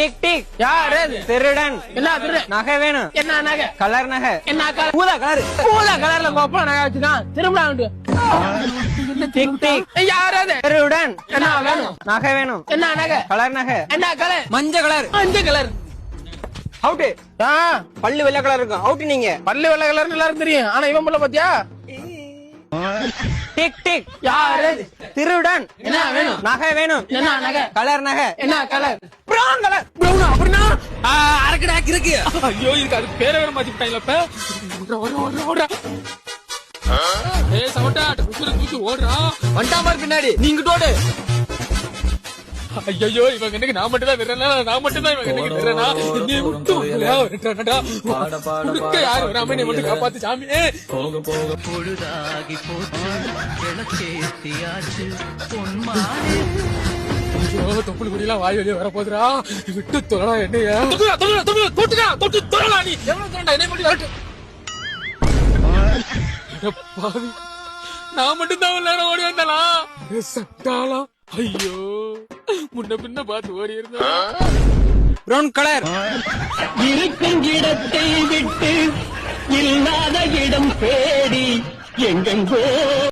Tick tick. யார்? திருடன். என்ன திரு நகை வேணும். என்ன நகை? கலர் நகை. என்ன கலர்? ஊதா கலர். பூதா கலர்ல கோப்பா நகை வச்சுக்கான் திரும்ப டிக் டிக். யார் அது? திருடன். என்ன வேணும்? நகை வேணும். என்ன நகை? கலர் நகை. என்ன கலர்? மஞ்சள் கலர். மஞ்சள் கலர். அவுட்டு ஆ. பல்லு வெள்ளை கலர் இருக்கும். அவுட்டு நீங்க. பல்லு வெள்ளை கலர்னு எல்லாரும் தெரியும். ஆனா இவன் புள்ள பாத்தியா? Tick tick. யார்? திருடன். என்ன வேணும்? நகை வேணும். என்ன நகை? கலர் நகை. என்ன கலர்? ப்ரௌன் கலர் ப்ரௌனா அப்படின்னா? அரக்கடா கிறுக்கு ஐயோ இதுக்கு அது பேரை வேற மாத்தி விட்டாங்களா இப்ப ஓடுறா, ஓடுறா, ஓடுறா. ஏய் சவுண்டா. குசுறு தூக்கி ஓடுறா. வண்டா மாதிரி பின்னாடி. நீங்க ஓடு. ஐயோ இவங்க எனக்கு நான் மட்டும் தான் விடுறேனா நான் மட்டும் தான் இவங்க எனக்கு விடுறேனா நீ விட்டு யாரு வராம நீ மட்டும் காப்பாத்து சாமி பொழுதாகி போச்சு விளக்கேத்தியாச்சு பொன்மானே. ஐயோ தொப்புள் குடியெல்லாம் வாய் வெளியே வர போதுடா விட்டு தொழடா என்னைய. தொட்டுடா தொட்டு தொழலா நீ. எவ்வளவு தொண்டா என்னை மட்டும் வரட்டு. அட பாவி. நான் மட்டும் தான் ஓடி வந்தலா சட்டாளா ஐயோ. முன்ன பின்ன பார்த்து ஓடி இருந்தா. கலர் இருக்கும் இடத்தை விட்டு இல்லாத இடம் தேடி எங்கெங்கோ